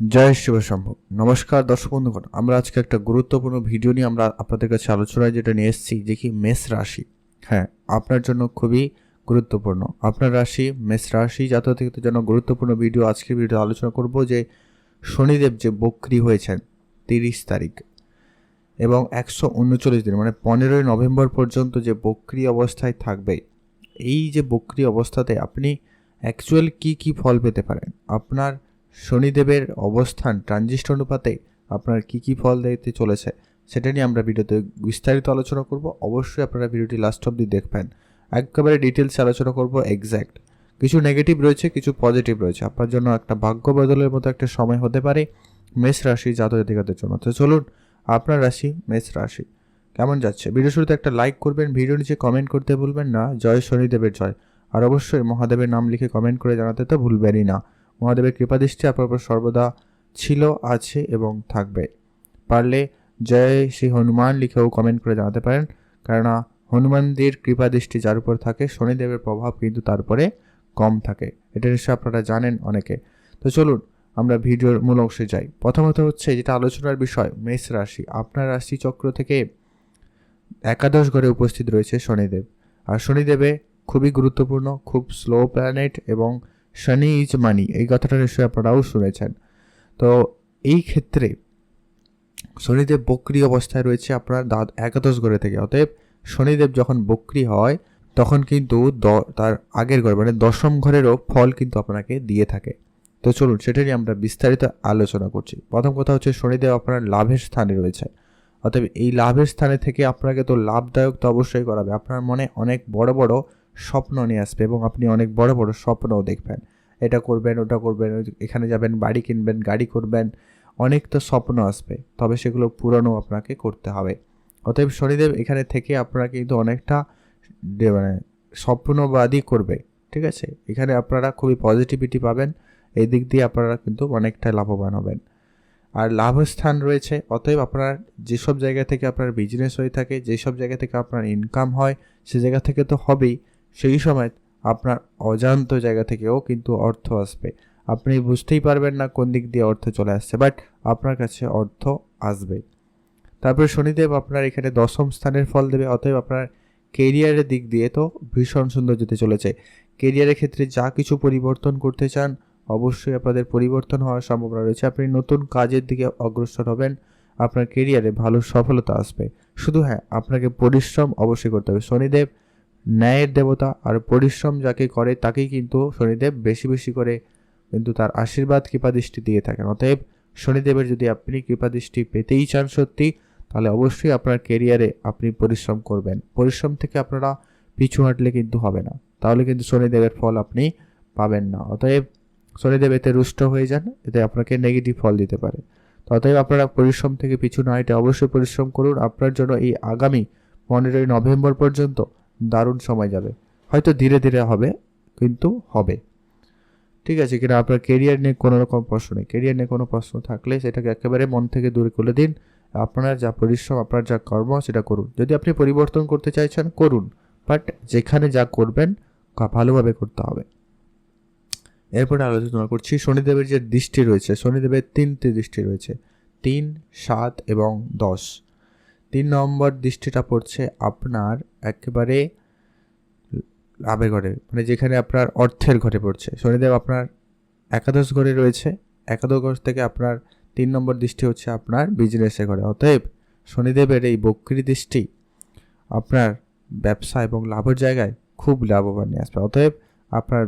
জয় শিব সম্ভব নমস্কার দর্শক বন্ধুগণ, আমরা আজকে একটা গুরুত্বপূর্ণ ভিডিও নিয়ে আমরা আপনাদের কাছে আলোচনায় যেটা নিয়ে এসেছি, যে কি মেষ রাশি। হ্যাঁ আপনার জন্য খুবই গুরুত্বপূর্ণ। আপনার রাশি মেষ রাশি জাতকদের জন্য গুরুত্বপূর্ণ ভিডিও আজকের ভিডিও আলোচনা করব, যে শনিদেব যে বক্রি হয়েছেন তিরিশ তারিখ এবং একশো উনচল্লিশ দিন মানে পনেরোই নভেম্বর পর্যন্ত যে বক্রি অবস্থায় থাকবে, এই যে বক্রি অবস্থাতে আপনি অ্যাকচুয়াল কি কি ফল পেতে পারেন? আপনার শনিদেবের অবস্থান, ট্রানজিস্ট অনুপাতে আপনার কি কি ফল দিতে চলেছে, সেটা নিয়ে আমরা ভিডিওতে বিস্তারিত আলোচনা করব। অবশ্যই আপনারা ভিডিওটি লাস্ট অবধি দেখবেন। একেবারে ডিটেলসে আলোচনা করব এক্স্যাক্ট কিছু নেগেটিভ রয়েছে, কিছু পজিটিভ রয়েছে। আপনার জন্য একটা ভাগ্য বদলের মতো একটা সময় হতে পারে মেষ রাশি জাতক জাতিকাদের জন্য। তো চলুন, আপনার রাশি মেষ রাশি। কেমন যাচ্ছে? ভিডিও শুরুতে একটা লাইক করবেন, ভিডিও নিচে কমেন্ট করতে ভুলবেন না। জয় শনিদেবের জয়। আর অবশ্যই মহাদেবের নাম লিখে কমেন্ট করে জানাতে তো ভুলবেনই না। মহাদেবের কৃপাদৃষ্টি আপনার উপর সর্বদা ছিল, আছে এবং থাকবে। পারলে জয় শ্রী হনুমান লিখেও কমেন্ট করে জানাতে পারেন। কেননা হনুমানদের কৃপাদৃষ্টি যার উপর থাকে, শনিদেবের প্রভাব কিন্তু তার উপরে কম থাকে। এটা নিশ্চয়ই আপনারা জানেন অনেকে। তো চলুন, আমরা ভিডিওর মূল অংশে যাই। প্রথমত হচ্ছে যেটা আলোচনার বিষয়, মেষ রাশি। আপনার রাশি চক্র থেকে একাদশ ঘরে উপস্থিত রয়েছে শনিদেব। আর শনিদেবে খুবই গুরুত্বপূর্ণ, খুব স্লো প্ল্যানেট এবং শনি ইজ মানি, এই কথাটা নিশ্চয়ই আপনারাও শুনেছেন। তো এই ক্ষেত্রে শনিদেব বক্রি অবস্থায় রয়েছে আপনার দাঁত একাদশ ঘরে থেকে। অতএব শনিদেব যখন বক্রি হয়, তখন কিন্তু তার আগের ঘরে মানে দশম ঘরেরও ফল কিন্তু আপনাকে দিয়ে থাকে। তো চলুন, সেটা নিয়ে আমরা বিস্তারিত আলোচনা করছি। প্রথম কথা হচ্ছে শনিদেব আপনার লাভের স্থানে রয়েছে। অতএব এই লাভের স্থানে থেকে আপনাকে তো লাভদায়ক তো অবশ্যই করাবে। আপনার মনে অনেক বড় বড় স্বপ্ন নিয়ে আসবে এবং আপনি অনেক বড় বড় স্বপ্নও দেখবেন। এটা করবেন, ওটা করবেন এখানে যাবেন, বাড়ি কিনবেন, গাড়ি করবেন, অনেক তো স্বপ্ন আসবে, তবে সেগুলো পূরণও আপনাকে করতে হবে। অতএব শনিদেব এখানে থেকে আপনারা কিন্তু অনেকটা মানে স্বপ্নবাদী করবে, ঠিক আছে? এখানে আপনারা খুবই পজিটিভিটি পাবেন, এই দিক দিয়ে আপনারা কিন্তু অনেকটা লাভবান হবেন। আর লাভস্থান রয়েছে, অতএব আপনার যেসব জায়গা থেকে আপনার বিজনেস হয়ে থাকে, যেসব জায়গা থেকে আপনার ইনকাম হয়, সে জায়গা থেকে তো হবেই সেই সময় আপনার অজান্ত জায়গা থেকেও কিন্তু অর্থ আসবে। আপনি বুঝতেই পারবেন না কোন দিক দিয়ে অর্থ চলে আসছে বাট আপনার কাছে অর্থ আসবে। তারপরে শনিদেব আপনার এখানে দশম স্থানের ফল দেবে, অতএব আপনার কেরিয়ারের দিক দিয়ে তো ভীষণ সুন্দর যেতে চলেছে। কেরিয়ারের ক্ষেত্রে যা কিছু পরিবর্তন করতে চান, অবশ্যই আপনাদের পরিবর্তন হওয়ার সম্ভাবনা রয়েছে। আপনি নতুন কাজের দিকে অগ্রসর হবেন, আপনার কেরিয়ারে ভালো সফলতা আসবে। শুধু হ্যাঁ আপনাকে পরিশ্রম অবশ্যই করতে হবে। শনিদেব ন্যায়ের দেবতা আর পরিশ্রম যাকে করে, তাকেই কিন্তু শনিদেব বেশি বেশি করে কিন্তু তার আশীর্বাদ কৃপাদৃষ্টি দিয়ে থাকেন। অতএব শনিদেবের যদি আপনি কৃপাদৃষ্টি পেতেই চান সত্যি, তাহলে অবশ্যই আপনার কেরিয়ারে আপনি পরিশ্রম করবেন। পরিশ্রম থেকে আপনারা পিছু হাঁটলে কিন্তু হবে না। তাহলে কিন্তু শনিদেবের ফল আপনি পাবেন না। অতএব শনিদেব এতে রুষ্ট হয়ে যান, এতে আপনাকে নেগেটিভ ফল দিতে পারে। তো অতএব আপনারা পরিশ্রম থেকে পিছু না হেঁটে অবশ্যই পরিশ্রম করুন। আপনার জন্য এই আগামী পনেরোই নভেম্বর পর্যন্ত দারুণ সময় যাবে। হয়তো ধীরে ধীরে হবে, কিন্তু হবে। ঠিক আছে কিনা? আপনার কেরিয়ার নিয়ে কোনো রকম প্রশ্ন নেই। কেরিয়ার নিয়ে কোনো প্রশ্ন থাকলে সেটাকে একেবারে মন থেকে দূরে করে দিন। আপনার যা পরিশ্রম, আপনার যা কর্ম, সেটা করুন। যদি আপনি পরিবর্তন করতে চাইছেন, করুন। বাট যেখানে যা করবেন ভালোভাবে করতে হবে। এরপরে আলোচনা করছি শনিদেবের যে দৃষ্টি রয়েছে, শনিদেবের তিনটি দৃষ্টি রয়েছে। তিন, সাত এবং দশ। তিন নম্বর দৃষ্টিটা পড়ছে আপনার একেবারে লাভের ঘরে মানে যেখানে আপনার অর্থের ঘরে পড়ছে। শনিদেব আপনার একাদশ ঘরে রয়েছে। একাদশ ঘর থেকে আপনার তিন নম্বর দৃষ্টি হচ্ছে আপনার বিজনেসের ঘরে। অতএব শনিদেবের এই বক্রি দৃষ্টি আপনার ব্যবসা এবং লাভের জায়গায় খুব লাভবান নিয়ে আসবে। অতএব আপনার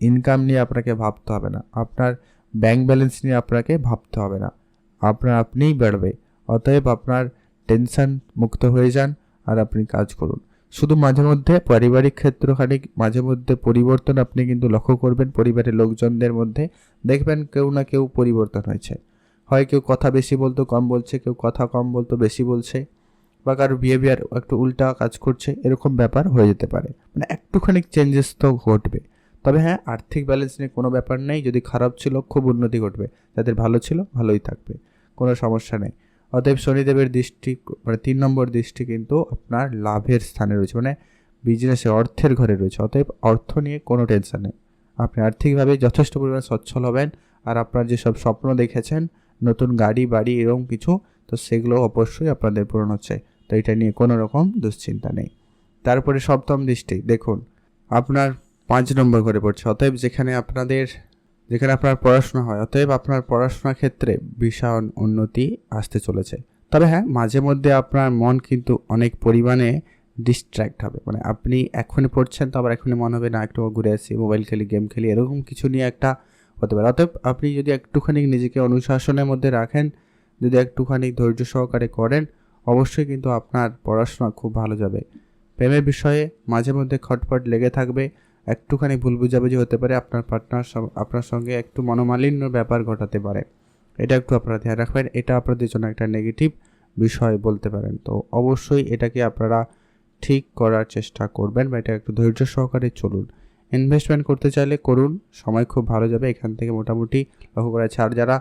ইনকাম নিয়ে আপনাকে ভাবতে হবে না। আপনার ব্যাংক ব্যালেন্স নিয়ে আপনাকে ভাবতে হবে না। আপনার আপনিই বাড়বে। অতএব আপনার টেনশন মুক্ত হয়ে যান আর আপনি কাজ করুন। শুধু মাঝে মধ্যে পারিবারিক ক্ষেত্র খানিক মাঝে মধ্যে পরিবর্তন আপনি কিন্তু লক্ষ্য করবেন পরিবারের লোকজনদের মধ্যে। দেখবেন কেউ না কেউ পরিবর্তন হয়েছে। হয় কেউ কথা বেশি বলতো, কম বলছে, কেউ কথা কম বলতো, বেশি বলছে বা কারও বিহেভিয়ার একটু উল্টা কাজ করছে, এরকম ব্যাপার হয়ে যেতে পারে। মানে একটুখানি চেঞ্জেস তো ঘটবে। তবে হ্যাঁ আর্থিক ব্যালেন্স নিয়ে কোনো ব্যাপার নেই। যদি খারাপ ছিল, খুব উন্নতি ঘটবে। যাদের ভালো ছিল, ভালোই থাকবে। কোনো সমস্যা নেই। অতএব শনিদেবের দৃষ্টি মানে তিন নম্বর দৃষ্টি কিন্তু আপনার লাভের স্থানে রয়েছে মানে বিজনেসে অর্থের ঘরে রয়েছে। অতএব অর্থ নিয়ে কোনো টেনশন নেই। আপনি আর্থিকভাবে যথেষ্ট পরিমাণে সচ্ছল হবেন আর আপনার যেসব স্বপ্ন দেখেছেন, নতুন গাড়ি, বাড়ি এরকম কিছু, তো সেগুলো অবশ্যই আপনাদের পূরণ হচ্ছে। তো এটা নিয়ে কোনো রকম দুশ্চিন্তা নেই। তারপরে সপ্তম দৃষ্টি, দেখুন, আপনার পাঁচ নম্বর ঘরে পড়ছে। অতএব যেখানে আপনাদের যেখানে আপনার পড়াশোনা হয়। অতএব আপনার পড়াশোনার ক্ষেত্রে ভীষণ উন্নতি আসতে চলেছে। তবে হ্যাঁ মাঝে মধ্যে আপনার মন কিন্তু অনেক পরিমাণে ডিস্ট্র্যাক্ট হবে। মানে আপনি এখনই পড়ছেন তো আবার এখনই মনে হবে, না, একটু ঘুরে আসি মোবাইল খেলি গেম খেলি, এরকম কিছু নিয়ে একটা হতে পারে। অতএব আপনি যদি একটুখানি নিজেকে অনুশাসনের মধ্যে রাখেন, যদি একটুখানি ধৈর্য সহকারে করেন, অবশ্যই কিন্তু আপনার পড়াশোনা খুব ভালো যাবে। প্রেমের বিষয়ে মাঝে মধ্যে খটপট লেগে থাকবে। একটুখানি ভুল বুঝাবুঝি হতে পারে, আপনার পার্টনার আপনার সঙ্গে একটু মনোমালিন্য ব্যাপার ঘটাতে পারে। এটা একটু আপনারা ধ্যান রাখবেন, এটা আপনাদের জন্য একটা নেগেটিভ বিষয় বলতে পারেন। তো অবশ্যই এটাকে আপনারা ঠিক করার চেষ্টা করবেন বা এটা একটু ধৈর্য সহকারে চলুন। ইনভেস্টমেন্ট করতে চাইলে করুন, সময় খুব ভালো যাবে, এখান থেকে মোটামুটি লক্ষ্য করা আর যারা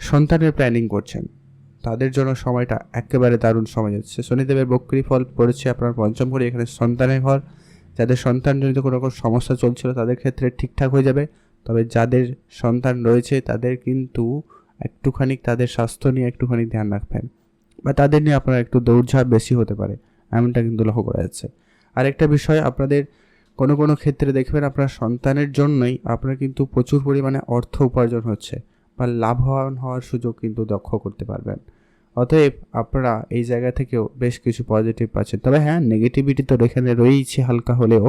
সন্তানের প্ল্যানিং করছেন, তাদের জন্য সময়টা একেবারে দারুণ সময় যাচ্ছে। শনিদেবের বক্রি ফল পড়েছে আপনার পঞ্চম ঘরে এখানে সন্তানের ঘর। যাদের সন্তানজনিত কোনো রকম সমস্যা চলছিল তাদের ক্ষেত্রে ঠিকঠাক হয়ে যাবে। তবে যাদের সন্তান রয়েছে তাদের কিন্তু একটুখানি তাদের স্বাস্থ্য নিয়ে একটুখানি ধ্যান রাখবেন বা তাদের নিয়ে আপনার একটু দৌড়ঝাঁপ বেশি হতে পারে, এমনটা কিন্তু লক্ষ্য করা যাচ্ছে। আরেকটা বিষয়, আপনাদের কোনো কোনো ক্ষেত্রে দেখবেন আপনার সন্তানের জন্যই আপনার কিন্তু প্রচুর পরিমাণে অর্থ উপার্জন হচ্ছে বা লাভবান হওয়ার সুযোগ কিন্তু দক্ষ করতে পারবেন। অতএব আপনারা এই জায়গা থেকেও বেশ কিছু পজিটিভ পাচ্ছেন। তবে হ্যাঁ নেগেটিভিটি তো এখানে রয়েইছে হালকা হলেও,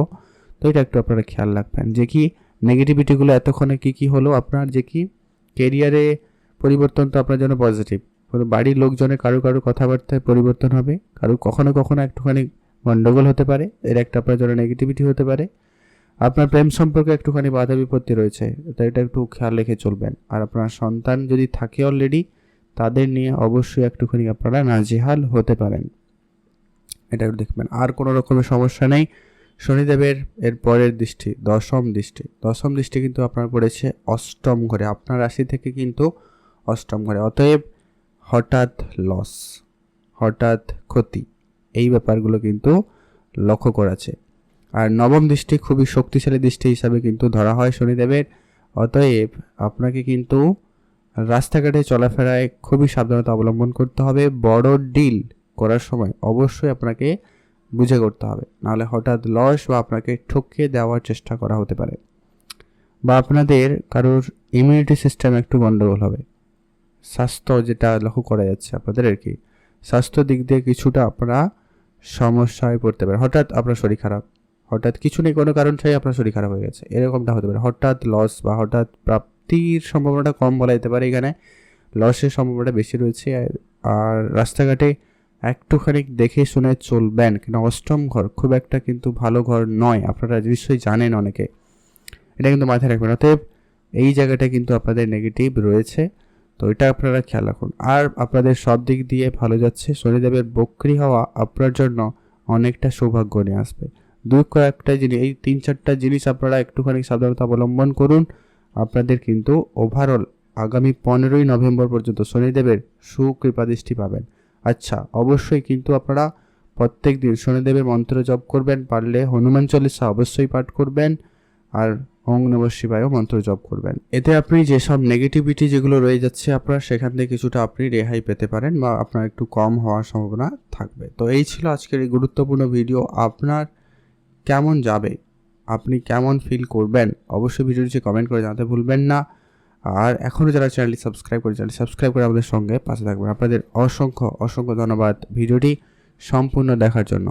তো এটা একটু আপনারা খেয়াল রাখবেন যে কি নেগেটিভিটিগুলো এতক্ষণে কী কী হলো? আপনার যে কি কেরিয়ারে পরিবর্তন তো আপনার জন্য পজিটিভ বাড়ির লোকজনের কারও কারও কথাবার্তায় পরিবর্তন হবে, কারও কখনো কখনো একটুখানি গণ্ডগোল হতে পারে, এর একটা আপনার জন্য নেগেটিভিটি হতে পারে। আপনার প্রেম সম্পর্কে একটুখানি বাধা বিপত্তি রয়েছে, তো এটা একটু খেয়াল রেখে চলবেন। আর আপনার সন্তান যদি থাকে অলরেডি তাদের নিয়ে অবশ্যই একটুখানি আপনারা নাজেহাল হতে পারেন। এটা দেখবেন। আর কোনো রকমের সমস্যা নেই। শনিদেবের এর পরের দৃষ্টি, দশম দৃষ্টি। দশম দৃষ্টি কিন্তু আপনার পড়েছে অষ্টম ঘরে। আপনার রাশি থেকে কিন্তু অষ্টম ঘরে। অতএব হঠাৎ লস হঠাৎ ক্ষতি, এই ব্যাপারগুলো কিন্তু লক্ষ্য করাছে আর নবম দৃষ্টি খুবই শক্তিশালী দৃষ্টি হিসাবে কিন্তু ধরা হয় শনিদেবের। অতএব আপনাকে কিন্তু রাস্তাঘাটে চলাফেরায় খুবই সাবধানতা অবলম্বন করতে হবে। বড় ডিল করার সময় অবশ্যই আপনাকে বুঝে করতে হবে। নাহলে হঠাৎ লস বা আপনাকে ঠকিয়ে দেওয়ার চেষ্টা করা হতে পারে। বা আপনাদের কারোর ইমিউনিটি সিস্টেম একটু গণ্ডগোল হবে। স্বাস্থ্য যেটা লক্ষ্য করা যাচ্ছে আপনাদের আর কি, স্বাস্থ্য দিক দিয়ে কিছুটা আপনারা সমস্যায় পড়তে পারে হঠাৎ আপনার শরীর খারাপ, হঠাৎ কিছু নেই, কোনো কারণ ছাড়াই আপনার শরীর খারাপ হয়ে গেছে। এরকমটা হতে পারে। হঠাৎ লস বা হঠাৎ প্রাপ্তির সম্ভাবনাটা কম বলা যেতে পারে। এখানে লসের সম্ভাবনাটা বেশি রয়েছে। আর রাস্তাঘাটে একটুখানি দেখে শুনে চলবেন। কিন্তু অষ্টম ঘর খুব একটা কিন্তু ভালো ঘর নয়। আপনারা নিশ্চয়ই জানেন অনেকে। এটা কিন্তু মাথায় রাখবেন। অতএব এই জায়গাটা কিন্তু আপনাদের নেগেটিভ রয়েছে। তো এটা আপনারা খেয়াল রাখুন। আর আপনাদের সব দিক দিয়ে ভালো যাচ্ছে। শনিদেবের বক্রি হওয়া আপনার জন্য অনেকটা সৌভাগ্য নিয়ে আসবে। দুই কয়েকটা জিনিস, এই তিন চারটা জিনিস আপনারা একটুখানি সাবধানতা অবলম্বন করুন। আপনাদের কিন্তু ওভারঅল আগামী পনেরোই নভেম্বর পর্যন্ত শনিদেবের সুকৃপা দৃষ্টি পাবেন। আচ্ছা অবশ্যই কিন্তু আপনারা প্রত্যেক দিন শনিদেবের মন্ত্র জপ করবেন, পারলে হনুমান চল্লিশা অবশ্যই পাঠ করবেন আর ওং নম শিবায়ও মন্ত্র জপ করবেন। এতে আপনি যেসব নেগেটিভিটি যেগুলো রয়ে যাচ্ছে, আপনার সেখান থেকে কিছুটা আপনি রেহাই পেতে পারেন বা আপনার একটু কম হওয়ার সম্ভাবনা থাকবে। তো এই ছিল আজকের এই গুরুত্বপূর্ণ ভিডিও আপনার কেমন যাবে? আপনি কেমন ফিল করবেন, অবশ্যই ভিডিওটি কমেন্ট করে জানাতে ভুলবেন না। আর এখনও যারা চ্যানেলটি সাবস্ক্রাইব করে চ্যানেলটি সাবস্ক্রাইব করে আমাদের সঙ্গে পাশে থাকবেন। আপনাদের অসংখ্য অসংখ্য ধন্যবাদ ভিডিওটি সম্পূর্ণ দেখার জন্য।